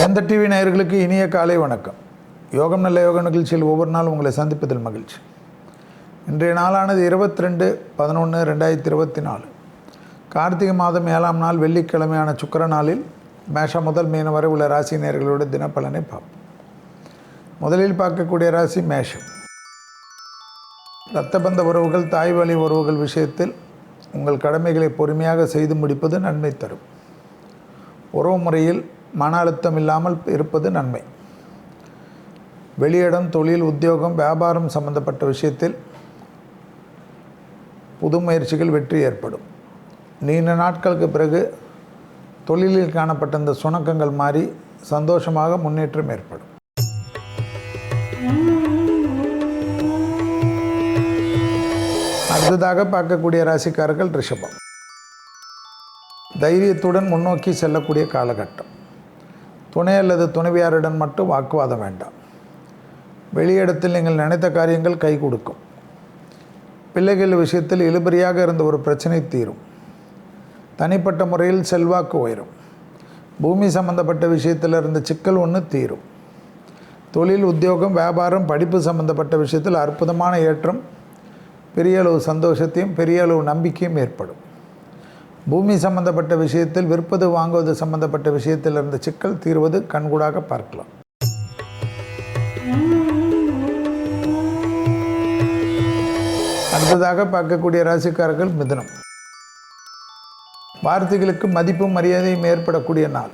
வேந்த TV நேயர்களுக்கு இனிய காலை வணக்கம். யோகம் நல்ல யோக நிகழ்ச்சியில் ஒவ்வொரு நாளும் உங்களை சந்திப்பதில் மகிழ்ச்சி. இன்றைய நாளானது இருபத்தி ரெண்டு பதினொன்று ரெண்டாயிரத்தி இருபத்தி நாலு கார்த்திகை மாதம் ஏழாம் நாள் வெள்ளிக்கிழமையான சுக்கிர நாளில் மேஷம் முதல் மீன வரை உள்ள ராசி நேர்களோட தினப்பலனை பார்ப்போம். முதலில் பார்க்கக்கூடிய ராசி மேஷம். இரத்தபந்த உறவுகள் தாய் வழி உறவுகள் விஷயத்தில் உங்கள் கடமைகளை பொறுமையாக செய்து முடிப்பது நன்மை தரும். உறவு முறையில் மன அழுத்தம் இல்லாமல் இருப்பது நன்மை. வெளியிடம் தொழில் உத்தியோகம் வியாபாரம் சம்பந்தப்பட்ட விஷயத்தில் புது முயற்சிகள் வெற்றி ஏற்படும். நீண்ட நாட்களுக்கு பிறகு தொழிலில் காணப்பட்ட இந்த சுணக்கங்கள் மாறி சந்தோஷமாக முன்னேற்றம் ஏற்படும். அடுத்ததாக பார்க்கக்கூடிய ராசிக்காரர்கள் ரிஷபம். தைரியத்துடன் முன்னோக்கி செல்லக்கூடிய காலகட்டம். துணை அல்லது துணைவியாருடன் மட்டும் வாக்குவாதம் வேண்டாம். வெளியிடத்தில் நீங்கள் நினைத்த காரியங்கள் கை கொடுக்கும். பிள்ளைகள் விஷயத்தில் இழுபறியாக இருந்த ஒரு பிரச்சனை தீரும். தனிப்பட்ட முறையில் செல்வாக்கு உயரும். பூமி சம்பந்தப்பட்ட விஷயத்தில் இருந்த சிக்கல் ஒன்று தீரும். தொழில் உத்தியோகம் வியாபாரம் படிப்பு சம்பந்தப்பட்ட விஷயத்தில் அற்புதமான ஏற்றம் பெரிய அளவு சந்தோஷத்தையும் பெரிய அளவு நம்பிக்கையும் ஏற்படும். பூமி சம்பந்தப்பட்ட விஷயத்தில் விற்பது வாங்குவது சம்பந்தப்பட்ட விஷயத்தில் இருந்த சிக்கல் தீர்வது கண்கூடாக பார்க்கலாம். அடுத்ததாக பார்க்கக்கூடிய ராசிக்காரர்கள் மிதனம். வார்த்தைகளுக்கு மதிப்பும் மரியாதையும் ஏற்படக்கூடிய நாள்.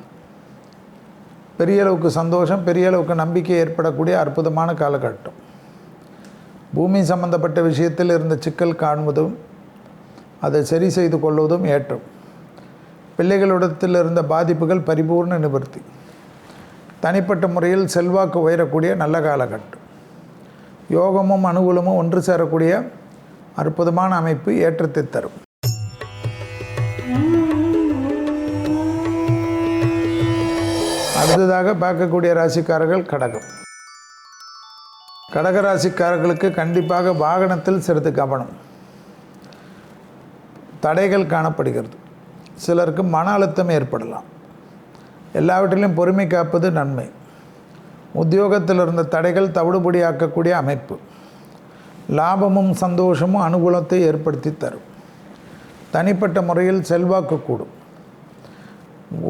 பெரிய அளவுக்கு சந்தோஷம் பெரிய அளவுக்கு நம்பிக்கை ஏற்படக்கூடிய அற்புதமான காலகட்டம். பூமி சம்பந்தப்பட்ட விஷயத்தில் இருந்த சிக்கல் காண்பதும் அதை சரி செய்து கொள்வதும் ஏற்றம். பிள்ளைகளிடத்தில் இருந்த பாதிப்புகள் பரிபூர்ண நிவர்த்தி. தனிப்பட்ட முறையில் செல்வாக்கு உயரக்கூடிய நல்ல காலகட்டம். யோகமும் அனுகூலமும் ஒன்று சேரக்கூடிய அற்புதமான அமைப்பு ஏற்றத்தை தரும். அடுத்ததாக பார்க்கக்கூடிய ராசிக்காரர்கள் கடகம். கடக ராசிக்காரர்களுக்கு கண்டிப்பாக வாகனத்தில் சிறிது கவனம். தடைகள் காணப்படுகிறது. சிலருக்கு மன அழுத்தம் ஏற்படலாம். எல்லாவற்றிலும் பொறுமை காப்பது நன்மை. உத்தியோகத்தில் இருந்த தடைகள் தவிடுபடியாக்கக்கூடிய அமைப்பு. லாபமும் சந்தோஷமும் அனுகூலத்தை ஏற்படுத்தி தரும். தனிப்பட்ட முறையில் செல்வாக்கு கூடும்.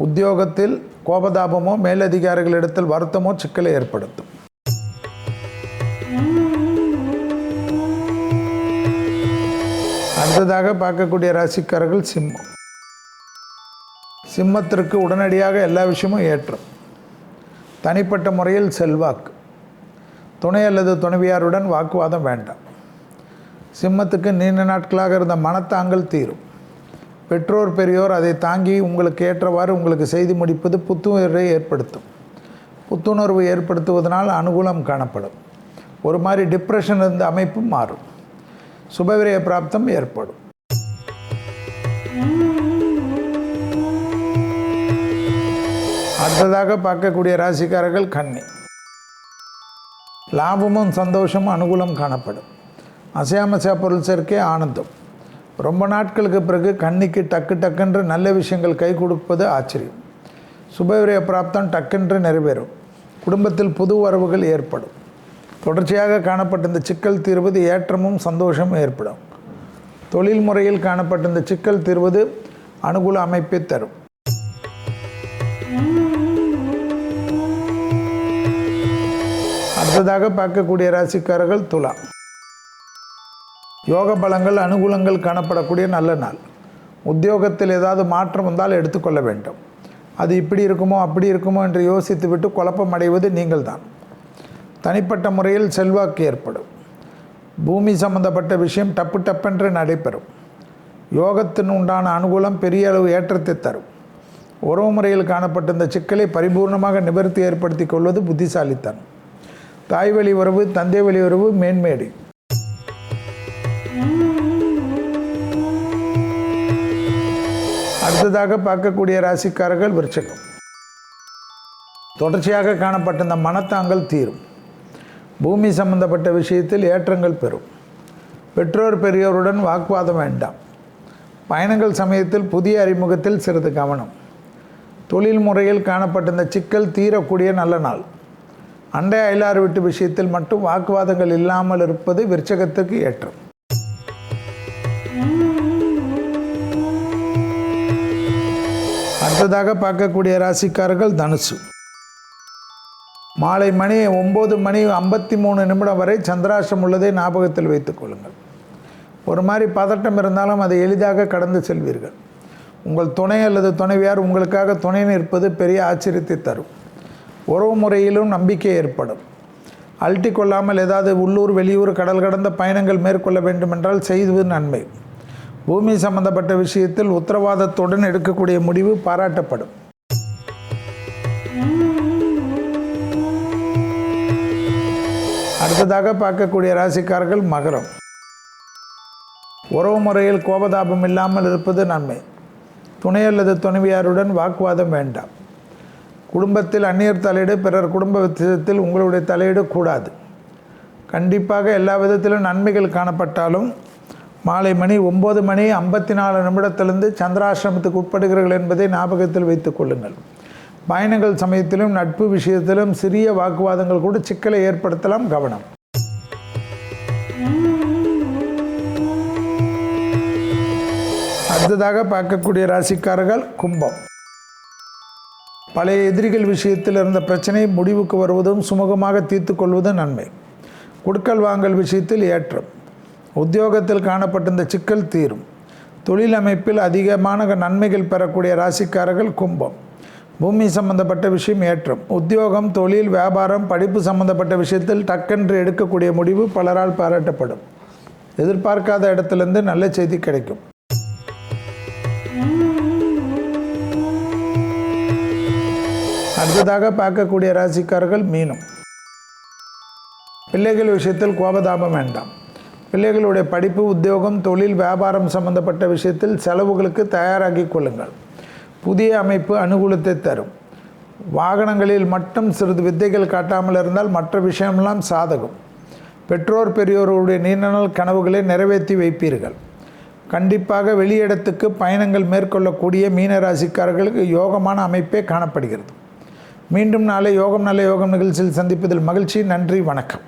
உத்தியோகத்தில் கோபதாபமோ மேலதிகாரிகளிடத்தில் வருத்தமோ சிக்கலை ஏற்படுத்தும். அடுத்ததாக பார்க்கக்கூடிய ராசிக்காரர்கள் சிம்மம். சிம்மத்திற்கு உடனடியாக எல்லா விஷயமும் ஏற்றம். தனிப்பட்ட முறையில் செல்வாக்கு. துணை அல்லது துணைவியாருடன் வாக்குவாதம் வேண்டாம். சிம்மத்துக்கு நீண்ட நாட்களாக இருந்த மனத்தாங்கல் தீரும். பெற்றோர் பெரியோர் அதை தாங்கி உங்களுக்கு ஏற்றவாறு உங்களுக்கு செய்து முடிப்பது புத்துணர்வை ஏற்படுத்தும். புத்துணர்வு ஏற்படுத்துவதனால் அனுகூலம் காணப்படும். ஒரு மாதிரி டிப்ரெஷன் இருந்த அமைப்பும் மாறும். சுபவிரய பிராப்தம் ஏற்படும். அடுத்ததாக பார்க்கக்கூடிய ராசிக்காரர்கள் கண்ணி லாபமும் சந்தோஷமும் அனுகூலம் காணப்படும். அசையாமசா பொருள் சேர்க்கை ஆனந்தம். ரொம்ப நாட்களுக்கு பிறகு கண்ணிக்கு டக்கு டக்குன்று நல்ல விஷயங்கள் கை கொடுப்பது ஆச்சரியம். சுபவிரய பிராப்தம் டக்குன்று நிறைவேறும். குடும்பத்தில் புது வரவுகள் ஏற்படும். தொடர்ச்சியாக காணப்பட்ட இந்த சிக்கல் தீர்வது ஏற்றமும் சந்தோஷமும் ஏற்படும். தொழில் முறையில் காணப்பட்ட இந்த சிக்கல் தீர்வது அனுகூல அமைப்பை தரும். அடுத்ததாக பார்க்கக்கூடிய ராசிக்காரர்கள் துலா யோக பலங்கள் அனுகூலங்கள் காணப்படக்கூடிய நல்ல நாள். உத்தியோகத்தில் ஏதாவது மாற்றம் வந்தால் எடுத்துக்கொள்ள வேண்டும். அது இப்படி இருக்குமோ அப்படி இருக்குமோ என்று யோசித்து விட்டு குழப்பம் அடைவது நீங்கள்தான். தனிப்பட்ட முறையில் செல்வாக்கு ஏற்படும். பூமி சம்பந்தப்பட்ட விஷயம் டப்பு டப்பென்று நடைபெறும். யோகத்தின் உண்டான அனுகூலம் பெரிய அளவு ஏற்றத்தை தரும். உறவு முறையில் காணப்பட்ட இந்த சிக்கலை பரிபூர்ணமாக நிவர்த்தி ஏற்படுத்தி கொள்வது புத்திசாலித்தனம். தாய் வழி உறவு தந்தை வழி உறவு மேன்மேடு. அடுத்ததாக பார்க்கக்கூடிய ராசிக்காரர்கள் விருச்சகம். தொடர்ச்சியாக காணப்பட்ட இந்த மனத்தாங்கல் தீரும். பூமி சம்பந்தப்பட்ட விஷயத்தில் ஏற்றங்கள் பெறும். பெற்றோர் பெரியோருடன் வாக்குவாதம் வேண்டாம். பயணங்கள் சமயத்தில் புதிய அறிமுகத்தில் சிறிது கவனம். தொழில் முறையில் காணப்பட்டிருந்த சிக்கல் தீரக்கூடிய நல்ல நாள். அண்டை அயலார் வீட்டு விஷயத்தில் மட்டும் வாக்குவாதங்கள் இல்லாமல் இருப்பது விருச்சகத்துக்கு ஏற்றம். அடுத்ததாக பார்க்கக்கூடிய ராசிக்காரர்கள் தனுசு. மாலை மணி ஒம்பது மணி ஐம்பத்தி மூணு நிமிடம் வரை சந்திராஷ்டம் உள்ளதை ஞாபகத்தில் வைத்துக்கொள்ளுங்கள் ஒரு மாதிரி பதட்டம் இருந்தாலும் அதை எளிதாக கடந்து செல்வீர்கள். உங்கள் துணை அல்லது துணைவியார் உங்களுக்காக துணை நிற்பது பெரிய ஆச்சரியத்தை தரும். உறவு முறையிலும் நம்பிக்கை ஏற்படும். அழட்டி கொள்ளாமல் ஏதாவது உள்ளூர் வெளியூர் கடல் கடந்த பயணங்கள் மேற்கொள்ள வேண்டுமென்றால் செய்வது நன்மை. பூமி சம்பந்தப்பட்ட விஷயத்தில் உத்தரவாதத்துடன் எடுக்கக்கூடிய முடிவு பாராட்டப்படும். அடுத்ததாக பார்க்கக்கூடிய ராசிக்காரர்கள் மகரம். உறவு முறையில் கோபதாபம் இல்லாமல் இருப்பது நன்மை. துணை அல்லது துணைவியாருடன் வாக்குவாதம் வேண்டாம். குடும்பத்தில் அந்நியர் தலையீடு பிறர் குடும்ப விஷயத்தில் உங்களுடைய தலையீடு கூடாது. கண்டிப்பாக எல்லா விதத்திலும் நன்மைகள் காணப்பட்டாலும் மாலை மணி ஒம்பது மணி ஐம்பத்தி நாலு நிமிடத்திலிருந்து சந்திராசிரமத்துக்கு உட்படுகிறீர்கள் என்பதை ஞாபகத்தில் வைத்துக் கொள்ளுங்கள். பயணங்கள் சமயத்திலும் நட்பு விஷயத்திலும் சிறிய வாக்குவாதங்கள் கூட சிக்கலை ஏற்படுத்தலாம் கவனம். அடுத்ததாக பார்க்கக்கூடிய ராசிக்காரர்கள் கும்பம். பழைய எதிரிகள் விஷயத்தில் இருந்த பிரச்சனை முடிவுக்கு வருவதும் சுமூகமாக தீர்த்து கொள்வதும் நன்மை. கொடுக்கல் வாங்கல் விஷயத்தில் ஏற்றம். உத்தியோகத்தில் காணப்பட்டிருந்த சிக்கல் தீரும். தொழில் அமைப்பில் அதிகமான நன்மைகள் பெறக்கூடிய ராசிக்காரர்கள் கும்பம். பூமி சம்பந்தப்பட்ட விஷயம் ஏற்றம். உத்தியோகம் தொழில் வியாபாரம் படிப்பு சம்பந்தப்பட்ட விஷயத்தில் டக்கென்று எடுக்கக்கூடிய முடிவு பலரால் பாராட்டப்படும். எதிர்பார்க்காத இடத்துலேருந்து நல்ல செய்தி கிடைக்கும். அடுத்ததாக பார்க்கக்கூடிய ராசிக்காரர்கள் மீனும். பிள்ளைகள் விஷயத்தில் கோபதாபம் வேண்டாம். பிள்ளைகளுடைய படிப்பு உத்தியோகம் தொழில் வியாபாரம் சம்பந்தப்பட்ட விஷயத்தில் செலவுகளுக்கு தயாராகி கொள்ளுங்கள். புதிய அமைப்பு அனுகூலத்தை தரும். வாகனங்களில் மட்டும் சிறிது வித்தைகள் காட்டாமல் இருந்தால் மற்ற விஷயமெல்லாம் சாதகம். பெற்றோர் பெரியோருடைய நீண்ட நாள் கனவுகளை நிறைவேற்றி வைப்பீர்கள். கண்டிப்பாக வெளியிடத்துக்கு பயணங்கள் மேற்கொள்ளக்கூடிய மீனராசிக்காரர்களுக்கு யோகமான அமைப்பே காணப்படுகிறது. மீண்டும் நாளை யோகம் நல்ல யோகம் நிகழ்ச்சியில் சந்திப்பதில் மகிழ்ச்சி. நன்றி வணக்கம்.